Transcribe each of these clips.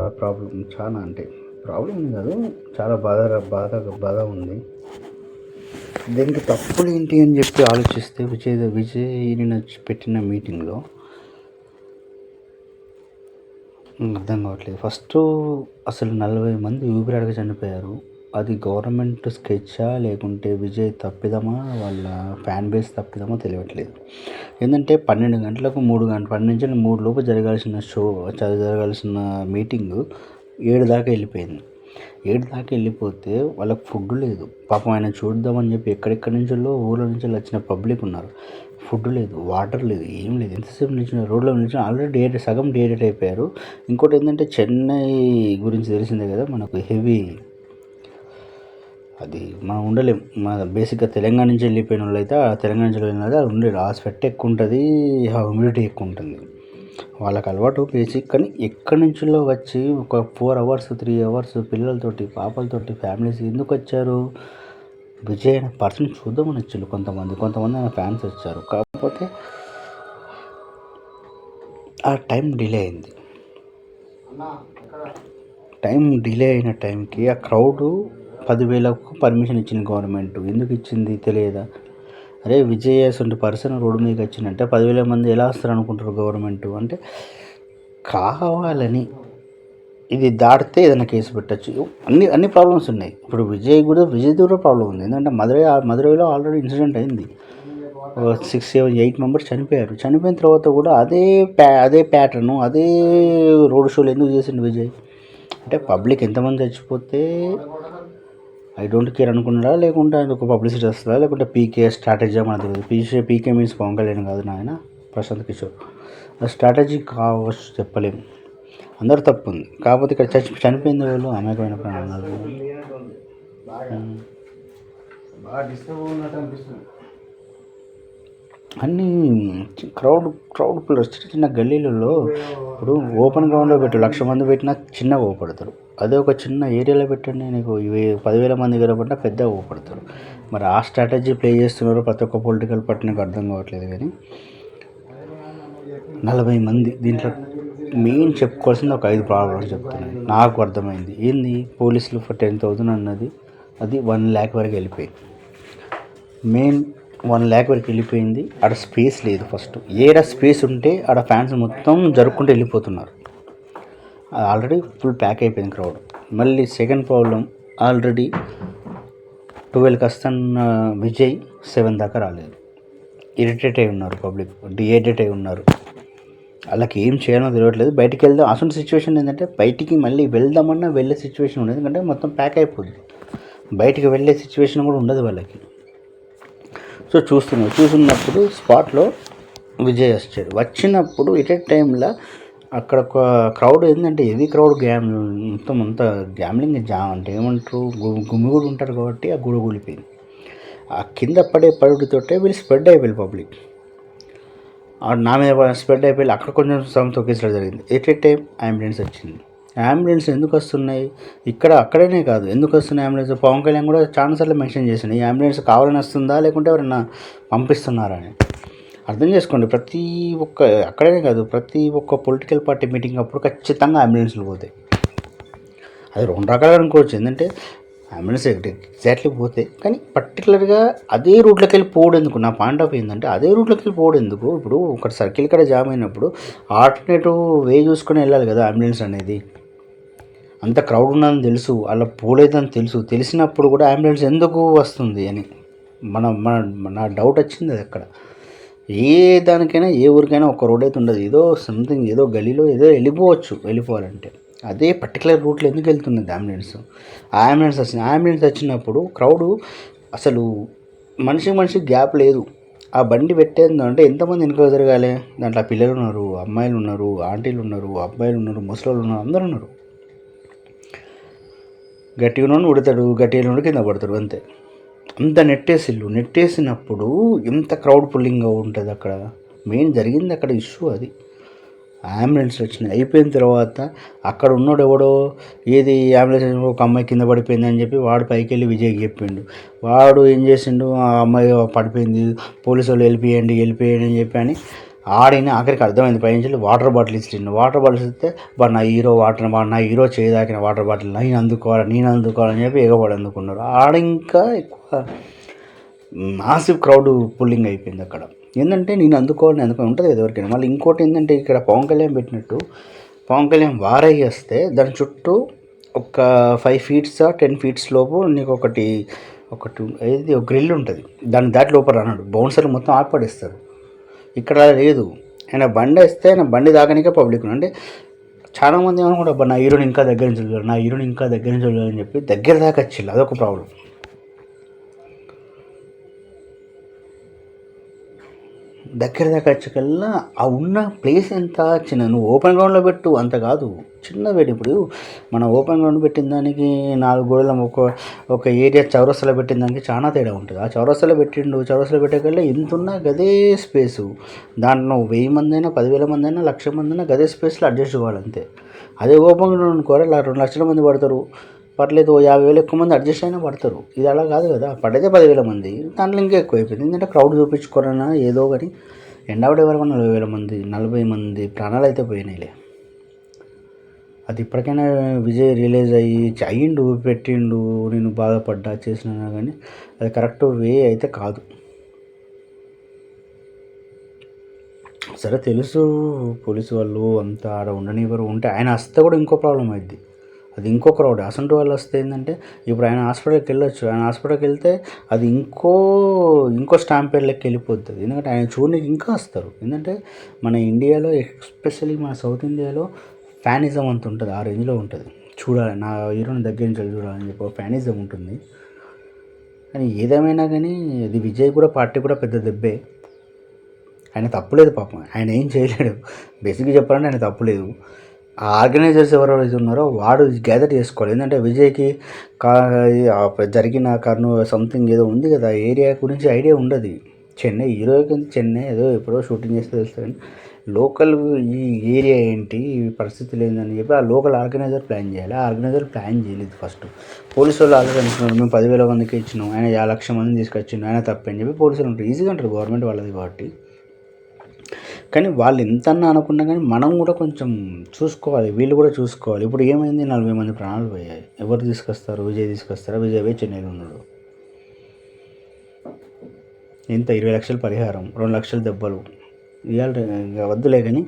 Problem చాలా అంటే problem కాదు చాలా బాధ బాధ బాధ ఉంది. దీనికి తప్పులు ఏంటి అని చెప్పి ఆలోచిస్తే విజయ్ విజయ్ నేను పెట్టిన మీటింగ్లో అర్థం కావట్లేదు. ఫస్ట్ అసలు నలభై మంది ఊపిరాడక చనిపోయారు. అది గవర్నమెంట్ స్కెచ్చా లేకుంటే విజయ్ తప్పిదమా? వాళ్ళ ఫ్యాన్ బేస్ తప్పిదమా తెలియట్లేదు. ఏంటంటే పన్నెండు గంటలకు మూడు గంటల పన్నెండు నుంచి మూడు లోపు జరగాల్సిన షో జరగాల్సిన మీటింగ్ ఏడు దాకా వెళ్ళిపోయింది. ఏడు దాకా వెళ్ళిపోతే వాళ్ళకి ఫుడ్ లేదు. పాపం ఆయన చూద్దామని చెప్పి ఎక్కడెక్కడి నుంచో ఊళ్ళ నుంచి వచ్చిన పబ్లిక్ ఉన్నారు. ఫుడ్ లేదు వాటర్ లేదు ఏం లేదు. ఎంతసేపు నిలిచిన రోడ్లో నిలిచిన ఆల్రెడీ డేటెడ్ సగం డేటెడ్ అయిపోయారు. ఇంకోటి ఏంటంటే చెన్నై గురించి తెలిసిందే కదా మనకు హెవీ అది మనం ఉండలేం. మన బేసిక్గా తెలంగాణ నుంచి వెళ్ళిపోయిన వాళ్ళు అయితే ఆ తెలంగాణ నుంచి వెళ్ళిన అది ఉండేది ఆ స్వెట్ ఎక్కువ ఉంటుంది హ్యూమిడిటీ ఎక్కువ ఉంటుంది. వాళ్ళకి అలవాటు బేసిక్ కానీ ఎక్కడి నుంచో వచ్చి ఒక ఫోర్ అవర్స్ త్రీ అవర్స్ పిల్లలతోటి పాపలతోటి ఫ్యామిలీస్ ఎందుకు వచ్చారు? విజయ్ అనే పర్సన్ చూద్దామని వచ్చారు కొంతమంది. కొంతమంది ఆయన ఫ్యాన్స్ వచ్చారు. కాకపోతే ఆ టైం డిలే అయింది. టైం డిలే అయిన టైంకి ఆ క్రౌడ్ పదివేలకు పర్మిషన్ ఇచ్చింది గవర్నమెంట్ ఎందుకు ఇచ్చింది తెలియదా? అరే విజయ్ అసలు పర్సన్ రోడ్డు మీదకి వచ్చిందంటే పదివేల మంది ఎలా వస్తారు అనుకుంటారు గవర్నమెంట్ అంటే కావాలని. ఇది దాటితే ఏదైనా కేసు పెట్టచ్చు. అన్ని అన్ని ప్రాబ్లమ్స్ ఉన్నాయి. ఇప్పుడు విజయ్ కూడా విజయ్ కూడా ప్రాబ్లం ఉంది. ఎందుకంటే మధురై మధురైలో ఆల్రెడీ ఇన్సిడెంట్ అయింది. సిక్స్ సెవెన్ ఎయిట్ మెంబర్స్ చనిపోయారు. చనిపోయిన తర్వాత కూడా అదే ప్యా అదే ప్యాటర్ను అదే రోడ్ షోలు ఎందుకు చేసిండు విజయ్? అంటే పబ్లిక్ ఎంతమంది చచ్చిపోతే ఐ డోంట్ కేర్ అనుకున్నాడా? లేకుంటే ఆయన ఒక పబ్లిసిటీ వస్తుందా? లేకుంటే పీకే స్ట్రాటజీ అని తెలియదు? PK PK means Pawan Kalyan కాదు నాయన ప్రశాంత్ కిషోర్. ఆ స్ట్రాటజీ కావచ్చు చెప్పలేము అందరు తప్పు ఉంది. కాకపోతే ఇక్కడ చచ్చి చనిపోయింది వాళ్ళు అమాయకమైన ప్రాణాలు. అన్నీ క్రౌడ్ క్రౌడ్ ప్లేస్ చిన్న చిన్న గల్లీలలో ఇప్పుడు ఓపెన్ గ్రౌండ్లో పెట్టు లక్ష మంది పెట్టినా చిన్నగా ఊపడతారు అదే ఒక చిన్న ఏరియాలో పెట్టండి నీకు ఇవి పదివేల మంది కనబడినా పెద్దగా ఊపడతారు మరి ఆ స్ట్రాటజీ ప్లే చేస్తున్నారు ప్రతి ఒక్క పొలిటికల్ పార్టీ నాకు అర్థం కావట్లేదు కానీ నలభై మంది దీంట్లో మెయిన్ చెప్పుకోవాల్సింది ఒక ఐదు ప్రాబ్లమ్స్ చెప్తున్నాను నాకు అర్థమైంది. ఏంది? పోలీసులు ఫర్ టెన్ థౌజండ్ అన్నది అది వన్ ల్యాక్ వరకు వెళ్ళిపోయింది. మెయిన్ వన్ ల్యాక్ వరకు వెళ్ళిపోయింది. ఆడ స్పేస్ లేదు ఫస్ట్. ఏడ స్పేస్ ఉంటే ఆడ ఫ్యాన్స్ మొత్తం జరుపుకుంటూ వెళ్ళిపోతున్నారు. ఆల్రెడీ ఫుల్ ప్యాక్ అయిపోయింది క్రౌడ్. మళ్ళీ సెకండ్ ప్రాబ్లం ఆల్రెడీ ట్వెల్వ్కి వస్తున్న విజయ్ సెవెన్ దాకా రాలేదు. ఇరిటేట్ అయి ఉన్నారు పబ్లిక్ డిహైడ్రేట్ అయి ఉన్నారు. వాళ్ళకి ఏం చేయాలో తెలియట్లేదు. బయటికి వెళ్దాం. అసలు సిచ్యువేషన్ ఏంటంటే బయటికి మళ్ళీ వెళ్దామన్నా వెళ్ళే సిచ్యువేషన్ ఉండదు. ఎందుకంటే మొత్తం ప్యాక్ అయిపోతుంది బయటికి వెళ్ళే సిచ్యువేషన్ కూడా ఉండదు వాళ్ళకి. సో చూస్తున్నాడు చూస్తున్నప్పుడు స్పాట్లో విజయ్ వచ్చాడు. వచ్చినప్పుడు ఎట్ టైంలో అక్కడ ఒక క్రౌడ్ ఏంటంటే ఎవీ క్రౌడ్ గ్యామ్ మొత్తం అంత గ్యామ్లింగ్ జామ్ అంటే ఏమంటారు? గుమ్మి కూడా ఉంటారు కాబట్టి ఆ గుడి కూలిపోయింది. ఆ కింద పడే పడుడితోటే వీళ్ళు స్ప్రెడ్ అయిపోయి పబ్లిక్. నా మీద స్ప్రెడ్ అయిపోయి అక్కడ కొంచెం సమ్ తొక్కించడం జరిగింది. ఎట్ ఏ టైం అంబులెన్స్ వచ్చింది. అంబులెన్స్ ఎందుకు వస్తున్నాయి? ఇక్కడ అక్కడనే కాదు. ఎందుకు వస్తున్నాయి అంబులెన్స్ పవన్ కళ్యాణ్ కూడా చాలాసార్లు మెన్షన్ చేసింది ఈ అంబులెన్స్ కావాలని వస్తుందా? లేకుంటే ఎవరైనా పంపిస్తున్నారని అర్థం చేసుకోండి. ప్రతి ఒక్క అక్కడనే కాదు. ప్రతి ఒక్క పొలిటికల్ పార్టీ మీటింగ్ అప్పుడు ఖచ్చితంగా అంబులెన్స్లు పోతాయి. అది రెండు రకాలుగా అనుకోవచ్చు. ఏంటంటే అంబులెన్స్ ఎగ్జాక్ట్లీ పోతే కానీ పర్టికులర్గా అదే రూట్లోకి వెళ్ళి పోవడం ఎందుకు? నా పాయింట్ ఆఫ్ ఏంటంటే అదే రూట్లోకి వెళ్ళి పోవడం ఎందుకు? ఇప్పుడు ఒక సర్కిల్ కడ జామ్ అయినప్పుడు ఆల్టర్నేటివ్ వే చూసుకొని వెళ్ళాలి కదా అంబులెన్స్ అనేది. అంత క్రౌడ్ ఉన్నదని తెలుసు అలా పోలేదని తెలుసు. తెలిసినప్పుడు కూడా అంబులెన్స్ ఎందుకు వస్తుంది అని. మన మన నా డౌట్ వచ్చింది అది అక్కడ. ఏ దానికైనా ఏ ఊరికైనా ఒక రోడ్ అయితే ఉండదు. ఏదో సంథింగ్ ఏదో గలీలో ఏదో వెళ్ళిపోవచ్చు వెళ్ళిపోవాలంటే. అదే పర్టికులర్ రూట్లో ఎందుకు వెళ్తున్నది అంబులెన్స్ ఆ అంబులెన్స్ వచ్చింది అంబులెన్స్ వచ్చినప్పుడు క్రౌడు అసలు మనిషి మనిషి గ్యాప్ లేదు. ఆ బండి పెట్టేందంటే అంటే ఎంతమంది వెనుక జరగాలి దాంట్లో పిల్లలు ఉన్నారు అమ్మాయిలు ఉన్నారు ఆంటీలు ఉన్నారు అబ్బాయిలు ఉన్నారు ముసలి ఉన్నారు అందరు ఉన్నారు. గట్టిగా నుండి ఉడతాడు గట్టిగా నుండి కింద పడతాడు అంతే. అంత నెట్టేసిల్లు. నెట్టేసినప్పుడు ఎంత క్రౌడ్ పుల్లింగ్గా ఉంటుంది అక్కడ. మెయిన్ జరిగింది అక్కడ ఇష్యూ అది. అంబులెన్స్ వచ్చినాయి అయిపోయిన తర్వాత అక్కడ ఉన్నాడు ఎవడో ఏది అంబులెన్స్ ఒక అమ్మాయి కింద పడిపోయింది అని చెప్పి వాడు పైకి వెళ్ళి విజయ్కి చెప్పిండు. వాడు ఏం చేసిండు? ఆ అమ్మాయి పడిపోయింది పోలీసు వాళ్ళు వెళ్ళిపోయండి వెళ్ళిపోయండి అని చెప్పి అని ఆడిని ఆఖరికి అర్థమైంది. పైనుంచి వాటర్ బాటిల్ ఇచ్చిండు వాటర్ బాటిల్స్ ఇస్తే బా నా హీరో వాటర్ బా నా హీరో చేయదాకిన వాటర్ బాటిల్ నేను అందుకోవాలి నేను అందుకోవాలని చెప్పి ఎగబడి అందుకున్నారు ఆడ ఇంకా ఎక్కువ మాసివ్ క్రౌడ్ పుల్లింగ్ అయిపోయింది అక్కడ. ఏంటంటే నేను అందుకోవాలని అందుకని ఉంటుంది కదా ఎవరికైనా. మళ్ళీ ఇంకోటి ఏంటంటే ఇక్కడ పవన్ కళ్యాణ్ పెట్టినట్టు పవన్ కళ్యాణ్ వారయ్యేస్తే దాని చుట్టూ ఒక ఫైవ్ ఫీట్స్ టెన్ ఫీట్స్ లోపు నీకు ఒకటి ఒకటి ఏది ఒక గ్రిల్ ఉంటుంది. దాని దాటి లోపల అన్నాడు బౌన్సర్లు మొత్తం ఆపడేస్తారు ఇక్కడ అలా లేదు. ఆయన బండి వేస్తే ఆయన బండి దాకనికే పబ్లిక్ అంటే చాలామంది ఏమనుకుంటారు నా హీరోని ఇంకా దగ్గర నుంచి చూడాలి నా హీరోని ఇంకా దగ్గర నుంచి చూడాలి" అని చెప్పి దగ్గర దాకా వచ్చిల్లు అదొక ప్రాబ్లం దగ్గర దాకా వచ్చకల్లా ఆ ఉన్న ప్లేస్ ఎంత చిన్న నువ్వు ఓపెన్ గ్రౌండ్లో పెట్టు అంత కాదు. చిన్న వేడి ఇప్పుడు. మన ఓపెన్ గ్రౌండ్ పెట్టిన దానికి నాలుగు గోడల ఒక ఒక ఏరియా చౌరస్తలో పెట్టిన దానికి చాలా తేడా ఉంటుంది. ఆ చౌరస్తాలో పెట్టిండు చౌరస్తలో పెట్టేకల్లా ఎంత ఉన్నా గదే స్పేసు. దాంట్లో వెయ్యి మంది అయినా పదివేల మంది అయినా లక్ష మంది అయినా గదే స్పేస్లో అడ్జస్ట్ కావాలంతే అదే ఓపెన్ గ్రౌండ్ అనుకోరా ఇలా రెండు లక్షల మంది పడతారు. పర్లేదు ఓ యాభై వేలు ఎక్కువ మంది అడ్జస్ట్ అయినా పడతారు. ఇది అలా కాదు కదా. పడితే పదివేల మంది. దాంట్లో ఇంకా ఎక్కువ అయిపోయింది. ఎందుకంటే క్రౌడ్ చూపించుకోరన్నా ఏదో కానీ ఎండవడే వరకు నలభై వేల మంది? నలభై మంది ప్రాణాలు అయితే పోయినాయిలే. అది ఇప్పటికైనా విజయ్ రియలైజ్ అయ్యి అయ్యిండు పెట్టిండు నేను బాధపడ్డా చేసినా కానీ అది కరెక్ట్ వే అయితే కాదు. సరే తెలుసు. పోలీసు వాళ్ళు అంతా ఆడ ఉండనివ్వరు. ఉంటే ఆయన వస్తే కూడా ఇంకో ప్రాబ్లం అయింది అది ఇంకొక రౌడ్. అసంటి వాళ్ళు వస్తే ఏంటంటే ఇప్పుడు ఆయన హాస్పిటల్కి వెళ్ళొచ్చు. ఆయన హాస్పిటల్కి వెళ్తే అది ఇంకో ఇంకో స్టాంపేర్ లెక్క వెళ్ళిపోతుంది ఎందుకంటే ఆయన చూడడానికి ఇంకా వస్తారు. ఎందుకంటే మన ఇండియాలో ఎస్పెషల్లీ మన సౌత్ ఇండియాలో ఫ్యానిజం అంత ఉంటుంది. ఆ రేంజ్లో ఉంటుంది. చూడాలి. నా హీరోని దగ్గర నుంచి చూడాలని చెప్పి ఫ్యానిజం ఉంటుంది. కానీ ఏదేమైనా కానీ అది విజయ్ కూడా పార్టీ కూడా పెద్ద దెబ్బే. ఆయన తప్పులేదు పాపం. ఆయన ఏం చేయలేడు. బేసిక్గా చెప్పాలంటే ఆయన తప్పులేదు. ఆర్గనైజర్స్ ఎవరైతే ఉన్నారో వాడు గ్యాదర్ చేసుకోవాలి. ఎందుకంటే విజయ్కి కా జరిగిన కర్నూ సంథింగ్ ఏదో ఉంది కదా ఆ ఏరియా గురించి ఐడియా ఉండదు. చెన్నై హీరోకి చెన్నై ఏదో ఎప్పుడో షూటింగ్ చేస్తే తెలుస్తుంది. కానీ లోకల్ ఈ ఏరియా ఏంటి ఈ పరిస్థితులు ఏందని చెప్పి ఆ లోకల్ ఆర్గనైజర్ ప్లాన్ చేయాలి. ఆ ఆర్గనైజర్ ప్లాన్ చేయలేదు ఫస్ట్ పోలీసు వాళ్ళు ఆల్రెడీ అనుకున్నారు మేము పదివేల మందికి ఇచ్చినాం ఆయన యాభై లక్షల మందిని తీసుకొచ్చిండు ఆయన తప్పని చెప్పి పోలీసులు ఉంటారు ఈజీగా ఉంటారు గవర్నమెంట్ వాళ్ళది కాబట్టి. కానీ వాళ్ళు ఎంత అనుకున్నా కానీ మనం కూడా కొంచెం చూసుకోవాలి వీళ్ళు కూడా చూసుకోవాలి. ఇప్పుడు ఏమైంది? నలభై మంది ప్రాణాలు పోయాయి. ఎవరు తీసుకొస్తారు? విజయ్ తీసుకొస్తారా? విజయ్ పోయి చెన్నైలో ఉన్నాడు. ఇంత ఇరవై లక్షల పరిహారం రెండు లక్షల దెబ్బలు. ఇవాళ ఇక వద్దులే కానీ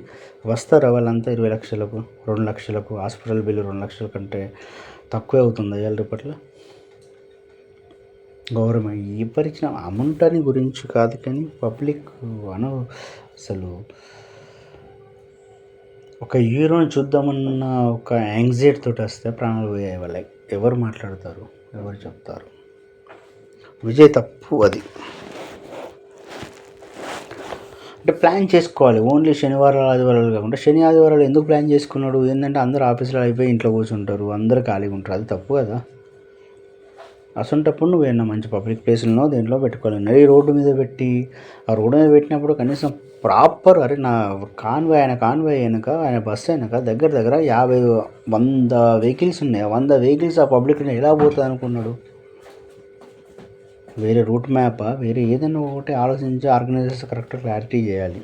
వస్తారా వాళ్ళంతా ఇరవై లక్షలకు రెండు లక్షలకు? హాస్పిటల్ బిల్లు రెండు లక్షల కంటే తక్కువే అవుతుంది ఇవాళ రేపట్లో. గవర్నమెంట్ ఎవరిచ్చిన అమౌంట్ అని గురించి కాదు కానీ పబ్లిక్ అన అసలు ఒక హీరోని చూద్దామన్న ఒక యాంగ్జైటీ తోటి వస్తే ప్రాణాలు పోయాయి వాళ్ళకి. ఎవరు మాట్లాడతారు? ఎవరు చెప్తారు? విజయ్ తప్పు అది. అంటే ప్లాన్ చేసుకోవాలి. ఓన్లీ శనివారాలు ఆదివారాలు కాకుండా శని ఆదివారాలు ఎందుకు ప్లాన్ చేసుకున్నాడు? ఏంటంటే అందరూ ఆఫీసులో అయిపోయి ఇంట్లో కూర్చుంటారు. అందరూ ఖాళీగా ఉంటారు. అది తప్పు కదా? అసంటప్పుడు నువ్వు ఏమన్నా మంచి పబ్లిక్ ప్లేసుల్లో దేంట్లో పెట్టుకోవాలి నడి రోడ్డు మీద పెట్టి ఆ రోడ్డు మీద పెట్టినప్పుడు కనీసం ప్రాపర్ అరే నా కాన్వాయ్ ఆయన కాన్వాయ్ వెనక ఆయన బస్సు అయినాక దగ్గర దగ్గర యాభై వంద వెహికల్స్ ఉన్నాయి. ఆ వంద వెహికల్స్ ఆ పబ్లిక్ ఎలా పోతుంది అనుకున్నాడు? వేరే రూట్ మ్యాప్? వేరే ఏదైనా ఒకటి ఆలోచించి ఆర్గనైజర్స్ కరెక్ట్ క్లారిటీ చేయాలి.